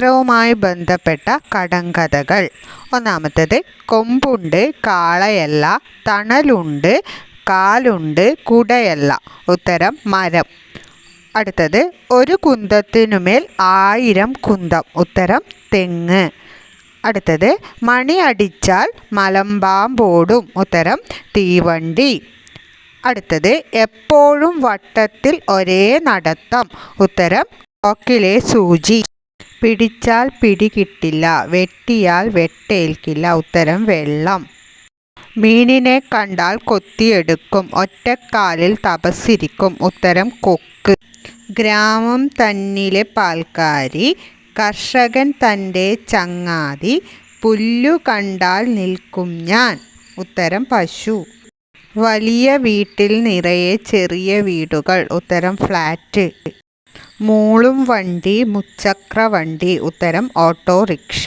ചരിത്രവുമായി ബന്ധപ്പെട്ട കടങ്കഥകൾ. ഒന്നാമത്തേത് കൊമ്പുണ്ട് കാളയല്ല തണലുണ്ട് കാലുണ്ട് കുടയല്ല. ഉത്തരം മരം. അടുത്തത് ഒരു കുന്തത്തിനുമേൽ ആയിരം കുന്തം. ഉത്തരം തെങ്ങ്. അടുത്തത് മണി അടിച്ചാൽ മലമ്പാമ്പോടും. ഉത്തരം തീവണ്ടി. അടുത്തത് എപ്പോഴും വട്ടത്തിൽ ഒരേ നടത്തം. ഉത്തരം ഓക്കിലെ സൂചി. പിടിച്ചാൽ പിടി കിട്ടില്ല വെട്ടിയാൽ വെട്ടേൽക്കില്ല. ഉത്തരം വെള്ളം. മീനിനെ കണ്ടാൽ കൊത്തിയെടുക്കും ഒറ്റക്കാലിൽ തപസ്സിരിക്കും. ഉത്തരം കൊക്ക്. ഗ്രാമം തന്നിലെ പാൽക്കാരി കർഷകൻ തന്റെ ചങ്ങാതി പുല്ലു കണ്ടാൽ നിൽക്കും ഞാൻ. ഉത്തരം പശു. വലിയ വീട്ടിൽ നിറയെ ചെറിയ വീടുകൾ. ഉത്തരം ഫ്ലാറ്റ്. മൂളും വണ്ടി മുച്ചക്ര വണ്ടി ഉത്തരം ഓട്ടോറിക്ഷ